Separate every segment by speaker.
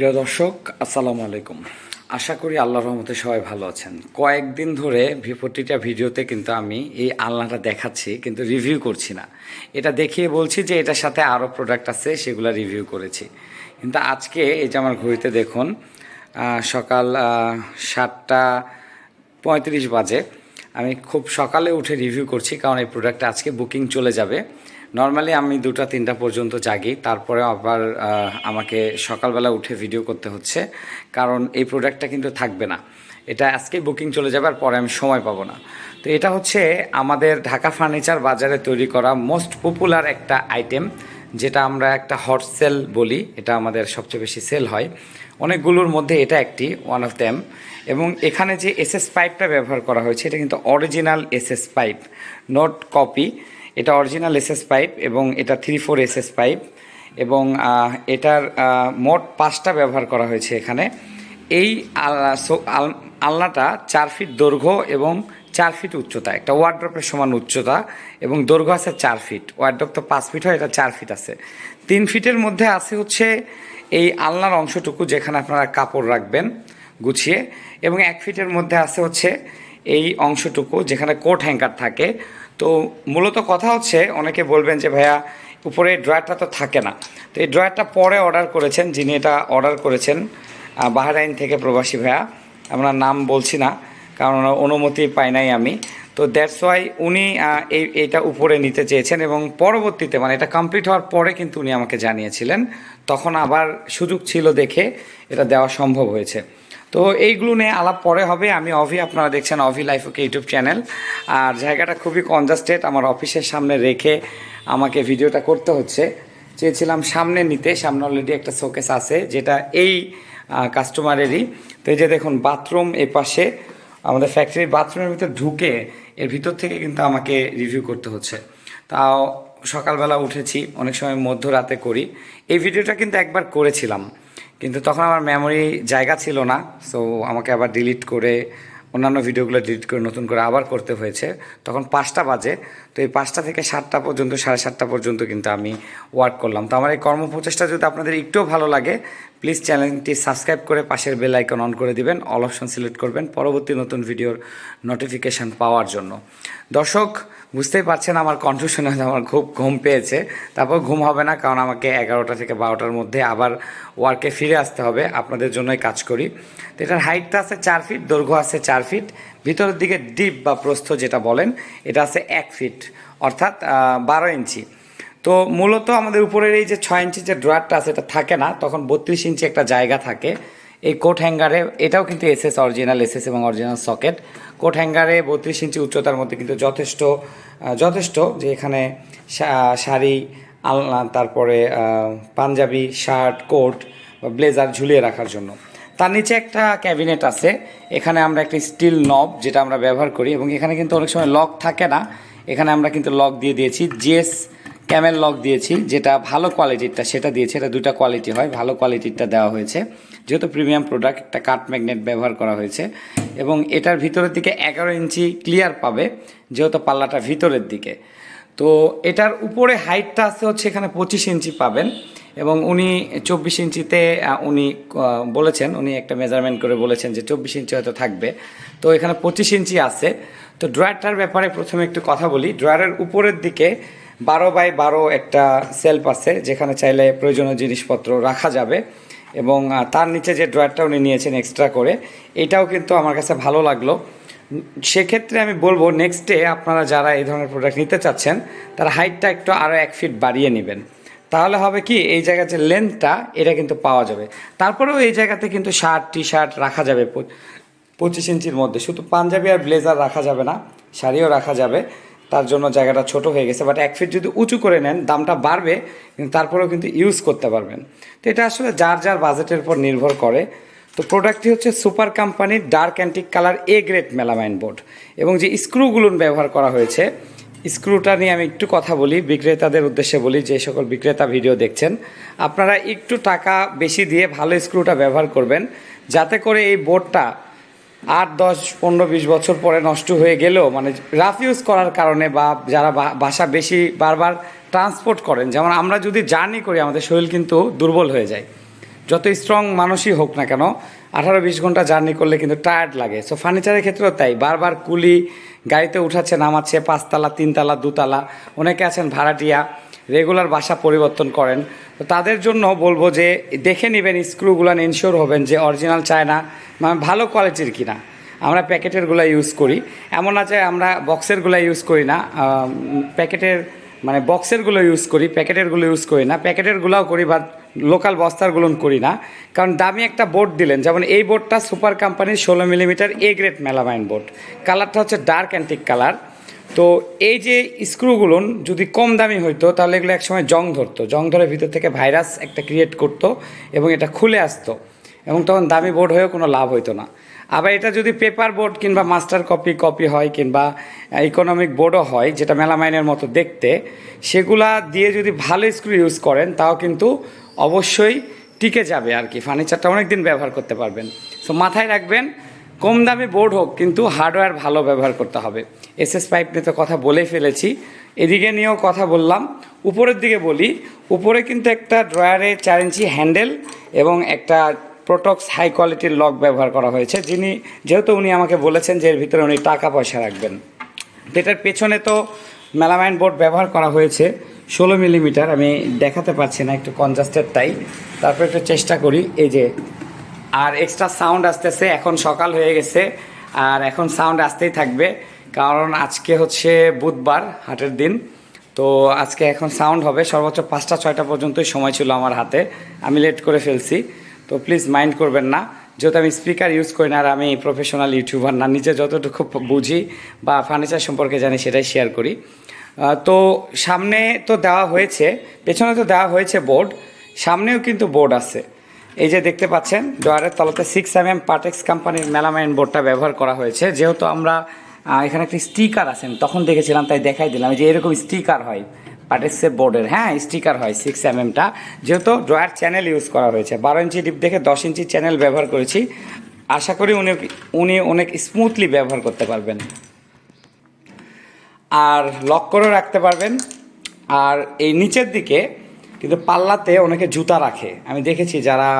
Speaker 1: প্রিয় দর্শক, আসসালামু আলাইকুম। আশা করি আল্লাহর রহমতে সবাই ভালো আছেন। কয়েকদিন ধরে প্রতিটা ভিডিওতে কিন্তু আমি এই আলনাটা দেখাচ্ছি, কিন্তু রিভিউ করছি না। এটা দেখিয়ে বলছি যে এটার সাথে আরও প্রোডাক্ট আছে, সেগুলো রিভিউ করেছি। কিন্তু আজকে এই যে আমার ঘড়িতে দেখুন সকাল সাতটা পঁয়ত্রিশ বাজে। আমি খুব সকালে উঠে রিভিউ করছি, কারণ এই প্রোডাক্টটা আজকে বুকিং চলে যাবে। নর্মালি আমি দুটা, তিনটা পর্যন্ত জাগি, তারপরে আবার আমাকে সকালবেলা উঠে ভিডিও করতে হচ্ছে, কারণ এই প্রোডাক্টটা কিন্তু থাকবে না। এটা আজকেই বুকিং চলে যাবে আর পরে আমি সময় পাবো না। তো এটা হচ্ছে আমাদের ঢাকা ফার্নিচার বাজারে তৈরি করা মোস্ট পপুলার একটা আইটেম যেটা আমরা একটা হট সেল বলি, এটা আমাদের সবচেয়ে বেশি সেল হয়। অনেকগুলোর মধ্যে এটা একটি ওয়ান অফ দ্যাম এবং এখানে যে এসএস পাইপটা ব্যবহার করা হয়েছে, এটা কিন্তু original SS pipe not copy এটা অরিজিনাল এসএস পাইপ এবং এটা থ্রি ফোর এসএস পাইপ এবং এটার মোট পাঁচটা ব্যবহার করা হয়েছে এখানে। এই আল- আলনাটা চার ফিট দৈর্ঘ্য এবং চার ফিট উচ্চতা, একটা ওয়ার্ড্রপের সমান উচ্চতা এবং দৈর্ঘ্য আছে চার ফিট ওয়ার্ড্রপ তো পাঁচ ফিট হয়, এটা চার ফিট আছে। তিন ফিটের মধ্যে আছে হচ্ছে এই আলনার অংশটুকু যেখানে আপনারা কাপড় রাখবেন গুছিয়ে এবং এক ফিটের মধ্যে আছে হচ্ছে এই অংশটুকু যেখানে কোট হ্যাঙ্কার থাকে। তো মূলত কথা হচ্ছে, অনেকে বলবেন যে ভাইয়া উপরে ড্রয়ারটা তো থাকে না। তো এই ড্রয়ারটা পরে অর্ডার করেছেন, যিনি এটা অর্ডার করেছেন বাহারাইন থেকে প্রবাসী ভাইয়া। আমরা নাম বলছি না, কারণ অনুমতি পাই নাই আমি। তো দ্যাটস ওয়াই উনি এই, এইটা উপরে নিতে চেয়েছেন এবং পরবর্তীতে মানে এটা কমপ্লিট হওয়ার পরে কিন্তু উনি আমাকে জানিয়েছিলেন। তখন আবার সুযোগ ছিল দেখে এটা দেওয়া সম্ভব হয়েছে। তো এইগুলো নিয়ে আলাপ পরে হবে। আমি অভি, আপনারা দেখছেন Abhi life okay YouTube channel. আর জায়গাটা খুবই কনজাস্টেড, আমার অফিসের সামনে রেখে আমাকে ভিডিওটা করতে হচ্ছে। চেয়েছিলাম সামনে নিতে, সামনে অলরেডি একটা শোকেস আছে, যেটা এই কাস্টমারেরই তো এই যে দেখুন বাথরুম এ পাশে আমাদের ফ্যাক্টরির বাথরুমের ভিতর ঢুকে এর ভিতর থেকে কিন্তু আমাকে রিভিউ করতে হচ্ছে। তাও সকালবেলা উঠেছি, অনেক সময় মধ্যরাতে করি। এই ভিডিওটা কিন্তু একবার করেছিলাম। কিন্তু তখন আমার মেমোরি জায়গা ছিল না সো আমাকে আবার ডিলিট করে অন্যান্য ভিডিওগুলো ডিলিট করে নতুন করে আবার করতে হয়েছে। তখন পাঁচটা বাজে, তো এই পাঁচটা থেকে সাতটা পর্যন্ত, সাড়ে সাতটা পর্যন্ত কিন্তু আমি ওয়ার্ক করলাম। তো আমার এই কর্মপ্রচেষ্টা যদি আপনাদের একটুও ভালো লাগে প্লিজ চ্যানেলটি সাবস্ক্রাইব করে পাশের বেল আইকন অন করে দিবেন। অল অপশন সিলেক্ট করবেন পরবর্তী নতুন ভিডিওর নোটিফিকেশান পাওয়ার জন্য। দর্শক, বুঝতেই পারছেন আমার কণ্ঠ শুনে আমার খুব ঘুম পেয়েছে। তারপর ঘুম হবে না, কারণ আমাকে এগারোটা থেকে বারোটার মধ্যে আবার ওয়ার্কে ফিরে আসতে হবে। আপনাদের জন্যই কাজ করি। তো এটার হাইটটা আছে চার ফিট দৈর্ঘ্য আছে চার ফিট ভিতরের দিকে ডিপ বা প্রস্থ যেটা বলেন, এটা আছে এক ফিট অর্থাৎ বারো ইঞ্চি। তো মূলত আমাদের উপরের এই যে ছয় ইঞ্চি যে ড্রয়ারটা আছে, এটা থাকে না, তখন বত্রিশ ইঞ্চি একটা জায়গা থাকে। এই কোট হ্যাঙ্গারে এটাও কিন্তু এসএস অরিজিনাল এসএস এবং অরিজিনাল সকেট কোট হ্যাঙ্গারে বত্রিশ ইঞ্চি উচ্চতার মধ্যে কিন্তু যথেষ্ট যথেষ্ট যে এখানে শাড়ি, আলনা, তারপরে পাঞ্জাবি শার্ট কোট বা ব্লেজার ঝুলিয়ে রাখার জন্য। তার নিচে একটা ক্যাবিনেট আছে, এখানে আমরা একটা স্টিল নব যেটা আমরা ব্যবহার করি, এবং এখানে কিন্তু অনেক সময় লক থাকে না। এখানে আমরা কিন্তু লক দিয়ে দিয়েছি জিএস ক্যামেল লক দিয়েছি, যেটা ভালো কোয়ালিটিরটা, সেটা দিয়েছি, এটা দুটা কোয়ালিটি হয়, ভালো কোয়ালিটিরটা দেওয়া হয়েছে। যেহেতু প্রিমিয়াম প্রোডাক্ট একটা কাট ম্যাগনেট ব্যবহার করা হয়েছে, এবং এটার ভিতরের দিকে এগারো ইঞ্চি ক্লিয়ার পাবে, যেহেতু পাল্লাটা ভিতরের দিকে। তো এটার উপরে হাইটটা আছে হচ্ছে এখানে পঁচিশ ইঞ্চি পাবেন, এবং উনি চব্বিশ ইঞ্চিতে উনি বলেছেন, উনি একটা মেজারমেন্ট করে বলেছেন যে চব্বিশ ইঞ্চি হয়তো থাকবে। তো এখানে পঁচিশ ইঞ্চি আছে। তো ড্রয়ারটার ব্যাপারে প্রথমে একটু কথা বলি। ড্রয়ারের উপরের দিকে বারো বাই বারো একটা সেলফ আছে, যেখানে চাইলে প্রয়োজনীয় জিনিসপত্র রাখা যাবে। এবং তার নিচে যে ড্রয়ারটা উনি নিয়েছেন এক্সট্রা করে, এটাও কিন্তু আমার কাছে ভালো লাগল। সেক্ষেত্রে আমি বলব নেক্সট ডে আপনারা যারা এই ধরনের প্রোডাক্ট নিতে চাচ্ছেন, তারা হাইটটা একটু আরও এক ফিট বাড়িয়ে নেবেন। তাহলে হবে কি, এই জায়গার যে লেন্থটা এটা কিন্তু পাওয়া যাবে। তারপরেও এই জায়গাতে কিন্তু শার্ট টি শার্ট রাখা যাবে, পঁচিশ ইঞ্চির মধ্যে। শুধু পাঞ্জাবি আর ব্লেজার রাখা যাবে না, শাড়িও রাখা যাবে। তার জন্য জায়গাটা ছোট হয়ে গেছে বাট এক ফিট যদি উঁচু করে নেন, দামটা বাড়বে, কিন্তু তারপরেও কিন্তু ইউজ করতে পারবেন। তো এটা আসলে যার যার বাজেটের উপর নির্ভর করে। তো প্রোডাক্টটি হচ্ছে সুপার কোম্পানির dark antique colour A grade melamine board এবং যে স্ক্রুগুলো ব্যবহার করা হয়েছে স্ক্রুটা নিয়ে আমি একটু কথা বলি, বিক্রেতাদের উদ্দেশ্যে বলি, যে সকল বিক্রেতা ভিডিও দেখছেন, আপনারা একটু টাকা বেশি দিয়ে ভালো স্ক্রুটা ব্যবহার করবেন, যাতে করে এই বোর্ডটা আট, দশ, পনেরো, বিশ বছর পরে নষ্ট হয়ে গেলেও মানে রাফ ইউজ করার কারণে বা যারা বাসা বেশি বারবার ট্রান্সপোর্ট করেন, যেমন আমরা যদি জার্নি করি, আমাদের শরীর কিন্তু দুর্বল হয়ে যায়। যত স্ট্রং মানুষই হোক না কেন, আঠারো, বিশ ঘণ্টা জার্নি করলে কিন্তু টায়ার্ড লাগে। সো ফার্নিচারের ক্ষেত্রেও তাই, বারবার কুলি গাড়িতে উঠাচ্ছে, নামাচ্ছে, পাঁচতলা, তিনতলা, দুতলা। অনেকে আছেন ভাড়াটিয়া রেগুলার বাসা পরিবর্তন করেন। তো তাদের জন্য বলব যে, দেখে নেবেন স্ক্রুগুলো ইনশিওর হবেন যে অরিজিনাল চায়না মানে ভালো কোয়ালিটির কিনা। আমরা প্যাকেটেরগুলো ইউজ করি। এমন আছে আমরা বক্সেরগুলো ইউজ করি না প্যাকেটের মানে বক্সেরগুলো ইউজ করি, প্যাকেটেরগুলো ইউজ করি না। প্যাকেটেরগুলোও করি বা লোকাল বস্তারগুলো করি না। কারণ দামি একটা বোর্ড দিলেন, যেমন এই বোর্ডটা সুপার কোম্পানির ষোলো millimetre A grade melamine board কালারটা হচ্ছে ডার্ক অ্যান্টিক কালার তো এই যে স্ক্রুগুলো যদি কম দামি হইতো, তাহলে এগুলো একসময় জং ধরতো। জং ধরে ভিতর থেকে ভাইরাস একটা ক্রিয়েট করতো এবং এটা খুলে আসতো। এবং তখন দামি বোর্ড হয়েও কোনো লাভ হইতো না। আবার এটা যদি পেপার বোর্ড কিংবা মাস্টার কপি কপি হয় কিংবা ইকোনমিক বোর্ডও হয়, যেটা মেলামাইনের মতো দেখতে, সেগুলা দিয়ে যদি ভালো স্ক্রু ইউজ করেন, তাও কিন্তু অবশ্যই টিকে যাবে আর কি। ফার্নিচারটা অনেক দিন ব্যবহার করতে পারবেন। সো মাথায় রাখবেন, কম দামি বোর্ড হোক, কিন্তু হার্ডওয়্যার ভালো ব্যবহার করতে হবে। এসএস পাইপ নিয়ে তো কথা বলেই ফেলেছি। এদিকে নিয়েও কথা বললাম। উপরের দিকে বলি, উপরে কিন্তু একটা ড্রয়ারে চার ইঞ্চি হ্যান্ডেল এবং একটা প্রোটক্স হাই কোয়ালিটির লক ব্যবহার করা হয়েছে। যিনি, যেহেতু উনি আমাকে বলেছেন যে এর ভিতরে উনি টাকা পয়সা রাখবেন। এটার পেছনে তো মেলামাইন বোর্ড ব্যবহার করা হয়েছে। ষোলো মিলিমিটার, আমি দেখাতে পারছি না, একটু কনজাস্টেড তাই। তারপর একটু চেষ্টা করি, এই যে, আর এক্সট্রা সাউন্ড আসতেছে, এখন সকাল হয়ে গেছে, আর এখন সাউন্ড আসতেই থাকবে, কারণ আজকে হচ্ছে বুধবার, হাটের দিন। তো আজকে এখন সাউন্ড হবে, সর্বোচ্চ পাঁচটা, ছয়টা পর্যন্তই সময় ছিল আমার হাতে। আমি লেট করে ফেলছি, তো প্লিজ মাইন্ড করবেন না। যেহেতু আমি স্পিকার ইউজ করি না আর আমি প্রফেশনাল ইউটিউবার না নিজে যতটুকু বুঝি বা ফার্নিচার সম্পর্কে জানি সেটাই শেয়ার করি। তো সামনে তো দেওয়া হয়েছে পেছনে তো দেওয়া হয়েছে বোর্ড সামনেও কিন্তু বোর্ড আছে। এই যে দেখতে পাচ্ছেন ডয়ারের তলাতে সিক্স এম এম পাটেক্স কোম্পানির মেলামাইন বোর্ডটা ব্যবহার করা হয়েছে। যেহেতু আমরা এখানে একটি স্টিকার আছেন তখন দেখেছিলাম তাই দেখাই দিলাম। যে এরকম স্টিকার হয়। পাটেক্সের বোর্ডের হ্যাঁ স্টিকার হয় সিক্স এম এমটা যেহেতু ড্রয়ার চ্যানেল ইউজ করা হয়েছে বারো ইঞ্চি ডিপ দেখে দশ ইঞ্চি চ্যানেল ব্যবহার করেছি। আশা করি উনি উনি অনেক স্মুথলি ব্যবহার করতে পারবেন। আর লক করেও রাখতে পারবেন। আর এই নিচের দিকে কিন্তু পাল্লাতে অনেকে জুতা রাখে। আমি দেখেছি যারা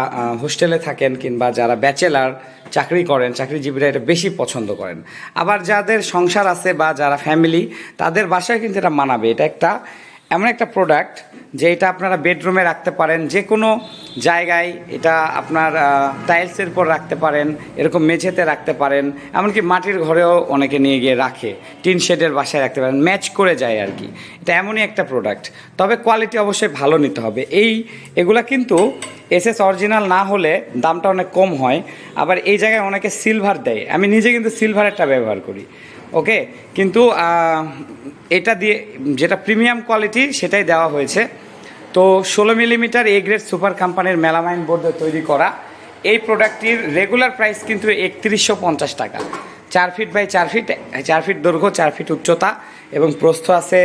Speaker 1: হোস্টেলে থাকেন কিংবা যারা ব্যাচেলার চাকরি করেন, চাকরিজীবীরা এটা বেশি পছন্দ করেন। আবার যাদের সংসার আছে বা যারা ফ্যামিলি তাদের বাসায় কিন্তু এটা মানাবে। এটা একটা এমন একটা প্রোডাক্ট যে এটা আপনারা বেডরুমে রাখতে পারেন, যে কোনো জায়গায় এটা আপনার টাইলসের উপর রাখতে পারেন, এরকম মেঝেতে রাখতে পারেন, এমনকি মাটির ঘরেও অনেকে নিয়ে গিয়ে রাখে, টিন শেডের বাসায় রাখতে পারেন, ম্যাচ করে যায় আর কি। এটা এমনই একটা প্রোডাক্ট তবে কোয়ালিটি অবশ্যই ভালো নিতে হবে। এই, এগুলা কিন্তু এসএস অরিজিনাল না হলে দামটা অনেক কম হয়। আবার এই জায়গায় অনেকে সিলভার দেয়। আমি নিজে কিন্তু সিলভারেরটা ব্যবহার করি। ওকে? কিন্তু এটা দিয়ে যেটা প্রিমিয়াম কোয়ালিটি সেটাই দেওয়া হয়েছে। তো ষোলো মিলিমিটার এ গ্রেড সুপার কোম্পানির মেলামাইন বোর্ডে তৈরি করা। এই প্রোডাক্টটির রেগুলার প্রাইস কিন্তু একত্রিশশো পঞ্চাশ টাকা। চার ফিট বাই চার ফিট চার ফিট দৈর্ঘ্য, চার ফিট উচ্চতা এবং প্রস্থ আছে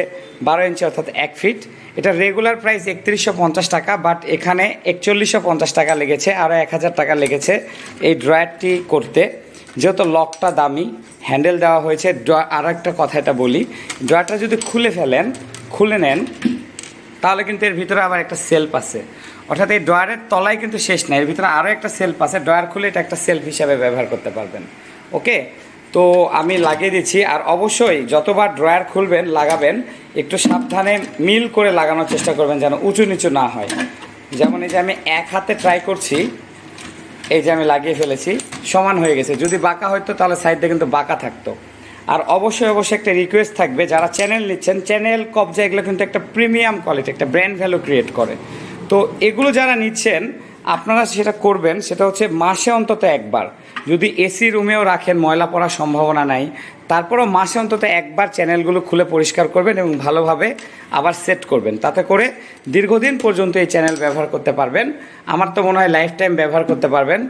Speaker 1: বারো ইঞ্চি অর্থাৎ এক ফিট। এটা রেগুলার প্রাইস একত্রিশশো পঞ্চাশ টাকা, বাট এখানে একচল্লিশশো পঞ্চাশ টাকা লেগেছে আরও এক হাজার টাকা লেগেছে এই ড্রয়ারটি করতে। যেহেতু লকটা দামি হ্যান্ডেল দেওয়া হয়েছে। আর একটা কথা এটা বলি, ড্রয়ারটা যদি খুলে ফেলেন, খুলে নেন, তাহলে কিন্তু এর ভিতরে আবার একটা সেলফ আছে। অর্থাৎ এই ড্রয়ারের তলায় কিন্তু শেষ নাই, এর ভিতরে আরও একটা সেলফ আছে। ড্রয়ার খুলে এটা একটা সেলফ হিসাবে ব্যবহার করতে পারবেন। ওকে? তো আমি লাগিয়ে দিচ্ছি, আর অবশ্যই যতবার ড্রয়ার খুলবেন, লাগাবেন, একটু সাবধানে মিল করে লাগানোর চেষ্টা করবেন যেন উঁচু নিচু না হয়। যেমন এই যে আমি এক হাতে ট্রাই করছি এই যে আমি লাগিয়ে ফেলেছি, সমান হয়ে গেছে। যদি বাঁকা হইতো, তাহলে সাইডে কিন্তু বাঁকা থাকতো। আর অবশ্যই অবশ্যই একটা রিকোয়েস্ট থাকবে, যারা চ্যানেল নিচ্ছেন চ্যানেল কবজা, এগুলো কিন্তু একটা প্রিমিয়াম কোয়ালিটি একটা ব্র্যান্ড ভ্যালু ক্রিয়েট করে। তো এগুলো যারা নিচ্ছেন আপনারা সেটা করবেন, সেটা হচ্ছে মাসে অন্তত একবার। যদি এসি রুমেও রাখেন, ময়লা পড়ার সম্ভাবনা নাই, তারপরও মাসে অন্তত একবার চ্যানেলগুলো খুলে পরিষ্কার করবেন এবং ভালোভাবে আবার সেট করবেন। তাতে করে দীর্ঘদিন পর্যন্ত এই চ্যানেল ব্যবহার করতে পারবেন। আমার তো মনে হয় লাইফ টাইম ব্যবহার করতে পারবেন,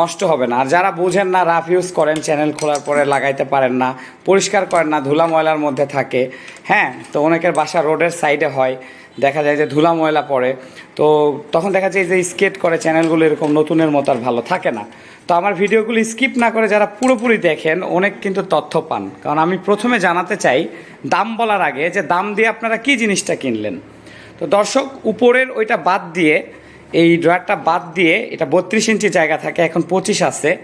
Speaker 1: নষ্ট হবে না। আর যারা বুঝেন না, রাফ ইউজ করেন, চ্যানেল খোলার পরে লাগাইতে পারেন না, পরিষ্কার করেন না, ধুলা ময়লার মধ্যে থাকে হ্যাঁ তো অনেকের বাসা রোডের সাইডে হয়। দেখা যায় যে ধুলা ময়লা পড়ে। তো তখন দেখা যায় যে স্কেট করে চ্যানেলগুলো এরকম নতুনের মতো আর ভালো থাকে না। তো আমার ভিডিওগুলো স্কিপ না করে যারা পুরোপুরি দেখেন, অনেক কিন্তু তথ্য পান। কারণ আমি প্রথমে জানাতে চাই, দাম বলার আগে যে দাম দিয়ে আপনারা কি জিনিসটা কিনলেন? তো দর্শক, উপরের ওইটা বাদ দিয়ে, এই ড্রয়ারটা বাদ দিয়ে, এটা বত্রিশ ইঞ্চি জায়গা থাকে, এখন পঁচিশ আছে।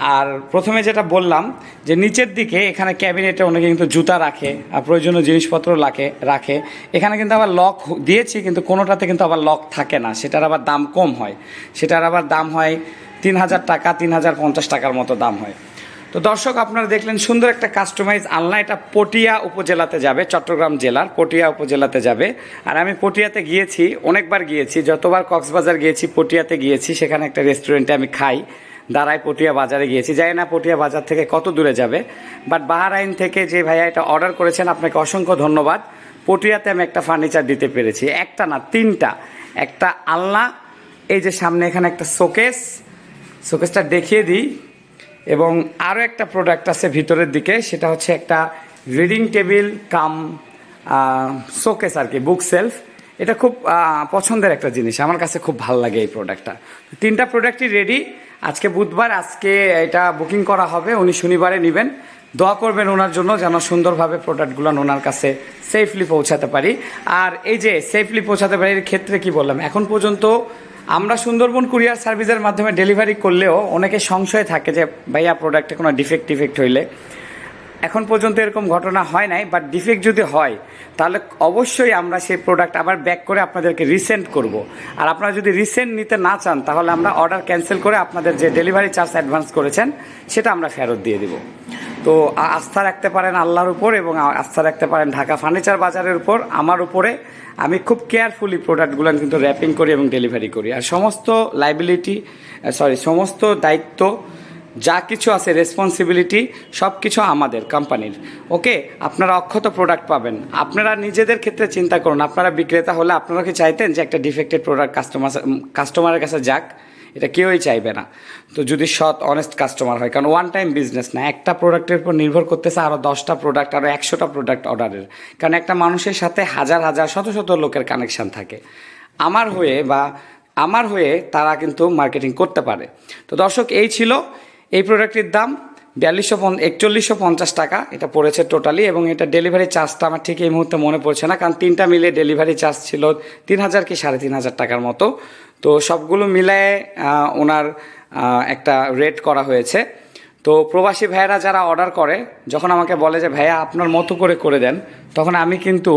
Speaker 1: আর প্রথমে যেটা বললাম যে নিচের দিকে এখানে ক্যাবিনেটে অনেকে কিন্তু জুতা রাখে আর প্রয়োজনীয় জিনিসপত্র রাখে রাখে। এখানে কিন্তু আবার লক দিয়েছি কিন্তু কোনোটাতে কিন্তু আবার লক থাকে না। সেটার আবার দাম কম হয়। সেটার আবার দাম হয় তিন হাজার টাকা, তিন হাজার পঞ্চাশ টাকার মতো দাম হয়। তো দর্শক, আপনারা দেখলেন সুন্দর একটা কাস্টমাইজ আলনা। এটা পটিয়া উপজেলাতে যাবে, চট্টগ্রাম জেলার পটিয়া উপজেলাতে যাবে। আর আমি পটিয়াতে গিয়েছি, অনেকবার গিয়েছি। যতবার কক্সবাজার গিয়েছি, পটিয়াতে গিয়েছি। সেখানে একটা রেস্টুরেন্টে আমি খাই। দাঁড়ায় পটিয়া বাজারে গিয়েছি। যাই না পটিয়া বাজার থেকে কত দূরে যাবে বাট বাহারাইন থেকে যে ভাইয়া এটা অর্ডার করেছেন, আপনাকে অসংখ্য ধন্যবাদ। পটিয়াতে আমি একটা ফার্নিচার দিতে পেরেছি। একটা না, তিনটা। একটা আলনা, এই যে সামনে এখানে একটা শোকেস। শোকেসটা দেখিয়ে দিই। এবং আরও একটা প্রোডাক্ট আছে ভিতরের দিকে, সেটা হচ্ছে একটা রিডিং টেবিল কাম শোকেস আর কি বুক সেলফ এটা খুব পছন্দের একটা জিনিস। আমার কাছে খুব ভালো লাগে এই প্রোডাক্টটা তিনটা প্রোডাক্টই রেডি আজকে বুধবার, আজকে এটা বুকিং করা হবে, উনি শনিবারে নেবেন। দোয়া করবেন ওনার জন্য যেন সুন্দরভাবে প্রোডাক্টগুলো ওনার কাছে সেফলি পৌঁছাতে পারি। আর এই যে সেফলি পৌঁছাতে পারি, এর ক্ষেত্রে কি বললাম? এখন পর্যন্ত আমরা সুন্দরবন কুরিয়ার সার্ভিসের মাধ্যমে ডেলিভারি করলেও অনেকে সংশয় থাকে যে, ভাইয়া প্রোডাক্টে কোনো ডিফেক্ট টিফেক্ট হইলে। এখন পর্যন্ত এরকম ঘটনা হয় নাই বাট ডিফেক্ট যদি হয়, তাহলে অবশ্যই আমরা সেই প্রোডাক্ট আবার ব্যাক করে আপনাদেরকে রিসেন্ড করব। আর আপনারা যদি রিসেন্ড নিতে না চান, তাহলে আমরা অর্ডার ক্যান্সেল করে আপনাদের যে ডেলিভারি চার্জ অ্যাডভান্স করেছেন, সেটা আমরা ফেরত দিয়ে দিব। তো আস্থা রাখতে পারেন আল্লাহর উপর এবং আস্থা রাখতে পারেন ঢাকা ফার্নিচার বাজারের উপর। আমার উপরে আমি খুব কেয়ারফুলি প্রোডাক্টগুলো কিন্তু র্যাপিং করি এবং ডেলিভারি করি। আর সমস্ত লাইবিলিটি সরি সমস্ত দায়িত্ব যা কিছু আছে রেসপন্সিবিলিটি সব কিছু আমাদের কোম্পানির ওকে আপনারা অক্ষত প্রোডাক্ট পাবেন। আপনারা নিজেদের ক্ষেত্রে চিন্তা করুন। আপনারা বিক্রেতা হলে আপনারা কি চাইতেন যে একটা ডিফেক্টেড প্রোডাক্ট কাস্টমার কাস্টমারের কাছে যাক? এটা কেউই চাইবে না। তো যদি সৎ অনেস্ট কাস্টমার হয়, কারণ ওয়ান টাইম বিজনেস না, একটা প্রোডাক্টের উপর নির্ভর করতেছে আরও দশটা প্রোডাক্ট আরও একশোটা প্রোডাক্ট অর্ডারের কারণ একটা মানুষের সাথে হাজার হাজার, শত শত লোকের কানেকশান থাকে। আমার হয়ে বা আমার হয়ে তারা কিন্তু মার্কেটিং করতে পারে। তো দর্শক, এই ছিল এই প্রোডাক্টটির দাম বিয়াল্লিশশো একচল্লিশশো পঞ্চাশ টাকা। এটা পড়েছে টোটালি এবং এটা ডেলিভারি চার্জটা আমার ঠিক এই মুহূর্তে মনে পড়ছে না, কারণ তিনটা মিলে ডেলিভারি চার্জ ছিল তিন হাজার কি সাড়ে তিন হাজার টাকার মতো। তো সবগুলো মিলায়ে ওনার একটা রেট করা হয়েছে। তো প্রবাসী ভাইয়েরা যারা অর্ডার করে, যখন আমাকে বলে যে, ভাইয়া, আপনার মতো করে করে দেন, তখন আমি কিন্তু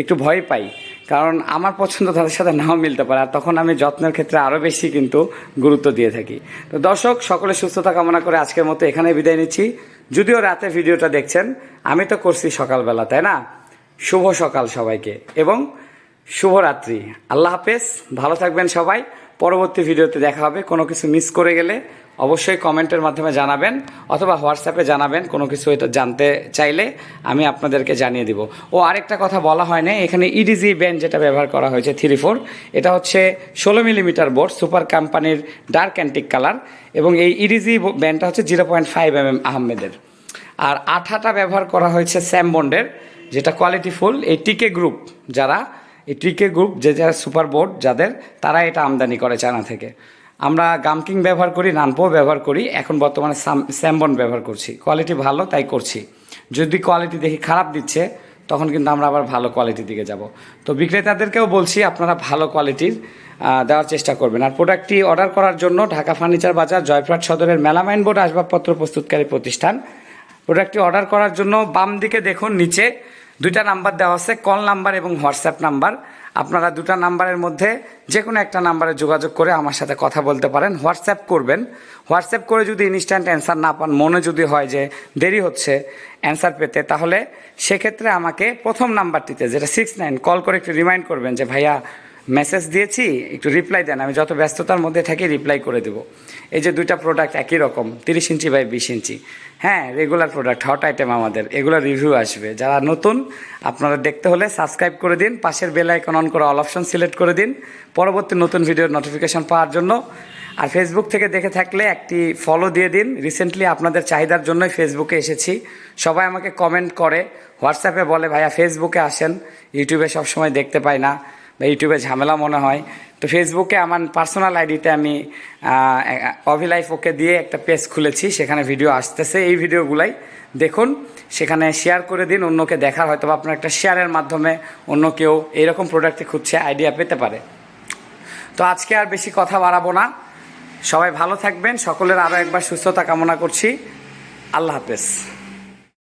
Speaker 1: একটু ভয় পাই। কারণ আমার পছন্দ তাদের সাথে নাও মিলতে পারে, আর তখন আমি যত্নের ক্ষেত্রে আরও বেশি কিন্তু গুরুত্ব দিয়ে থাকি। তো দর্শক, সকলে সুস্থতা কামনা করে আজকের মতো এখানে বিদায় নিচ্ছি। যদিও রাতে ভিডিওটা দেখছেন, আমি তো করছি সকালবেলা, তাই না? শুভ সকাল সবাইকে, এবং শুভরাত্রি। আল্লাহ হাফেজ, ভালো থাকবেন সবাই। পরবর্তী ভিডিওতে দেখা হবে, কোনো কিছু মিস করে গেলে অবশ্যই কমেন্টের মাধ্যমে জানাবেন অথবা হোয়াটসঅ্যাপে জানাবেন কোনো কিছু এটা জানতে চাইলে আমি আপনাদেরকে জানিয়ে দিব। ও আরেকটা কথা বলা হয় না এখানে ইডিজি ব্যান্ড যেটা ব্যবহার করা হয়েছে থ্রি ফোর, এটা হচ্ছে ষোলো মিলিমিটার বোর্ড, সুপার কোম্পানির ডার্ক অ্যান্টিক কালার এবং এই ইডিজি ব্যান্ডটা হচ্ছে zero point five M M আহমেদের। আর আঠাটা ব্যবহার করা হয়েছে স্যামবন্ডের যেটা কোয়ালিটিফুল এই টিকে গ্রুপ যারা, এই টিকে গ্রুপ যে যারা সুপার বোর্ড যাদের, তারা এটা আমদানি করে চায়না থেকে। আমরা গামকিং ব্যবহার করি নানপো ব্যবহার করি, এখন বর্তমানে স্যাম্বন ব্যবহার করছি। কোয়ালিটি ভালো, তাই করছি। যদি কোয়ালিটি দেখি খারাপ দিচ্ছে, তখন কিন্তু আমরা আবার ভালো কোয়ালিটির দিকে যাব। তো বিক্রেতাদেরকেও বলছি, আপনারা ভালো কোয়ালিটির দেওয়ার চেষ্টা করবেন। আর প্রোডাক্টটি অর্ডার করার জন্য ঢাকা ফার্নিচার বাজার জয়প্রাট সদরের মেলামাইন বোর্ড আসবাবপত্র প্রস্তুতকারী প্রতিষ্ঠান। প্রোডাক্টটি অর্ডার করার জন্য বাম দিকে দেখুন, নিচে দুইটা নাম্বার দেওয়া আছে, কল নাম্বার এবং হোয়াটসঅ্যাপ নাম্বার। আপনারা দুটা নাম্বারের মধ্যে যে কোনো একটা নাম্বারে যোগাযোগ করে আমার সাথে কথা বলতে পারেন, হোয়াটসঅ্যাপ করবেন। হোয়াটসঅ্যাপ করে যদি ইনস্ট্যান্ট অ্যান্সার না পান, মনে যদি হয় যে দেরি হচ্ছে অ্যান্সার পেতে, তাহলে সেক্ষেত্রে আমাকে প্রথম নাম্বারটিতে, যেটা সিক্স নাইন কল করে একটু রিমাইন্ড করবেন যে, ভাইয়া মেসেজ দিয়েছি, একটু রিপ্লাই দেন। আমি যত ব্যস্ততার মধ্যে থাকি রিপ্লাই করে দেবো। এই যে দুইটা প্রোডাক্ট একই রকম, তিরিশ ইঞ্চি বাই বিশ ইঞ্চি। হ্যাঁ রেগুলার প্রোডাক্ট হট আইটেম আমাদের। এগুলো রিভিউ আসবে। যারা নতুন, আপনারা দেখতে হলে সাবস্ক্রাইব করে দিন, পাশের বেল আইকন অন করে অল অপশন সিলেক্ট করে দিন। পরবর্তী নতুন ভিডিওর নোটিফিকেশন পাওয়ার জন্য। আর ফেসবুক থেকে দেখে থাকলে একটি ফলো দিয়ে দিন। রিসেন্টলি আপনাদের চাহিদার জন্যই ফেসবুকে এসেছি। সবাই আমাকে কমেন্ট করে। হোয়াটসঅ্যাপে বলে, ভাইয়া ফেসবুকে আসেন। ইউটিউবে সবসময় দেখতে পাই না। বা ইউটিউবে ঝামেলা মনে হয়। তো ফেসবুকে আমার পার্সোনাল আইডিতে আমি অভিলাইফ ওকে দিয়ে একটা পেজ খুলেছি, সেখানে ভিডিও আসতেছে। এই ভিডিওগুলাই দেখুন, সেখানে শেয়ার করে দিন, অন্যকে দেখার হয়তো বা আপনার একটা শেয়ারের মাধ্যমে অন্য কেউ এইরকম প্রোডাক্টে খুঁজছে আইডিয়া পেতে পারে। তো আজকে আর বেশি কথা বাড়াবো না। সবাই ভালো থাকবেন, সকলের আরও একবার সুস্থতা কামনা করছি। আল্লাহ হাফেজ।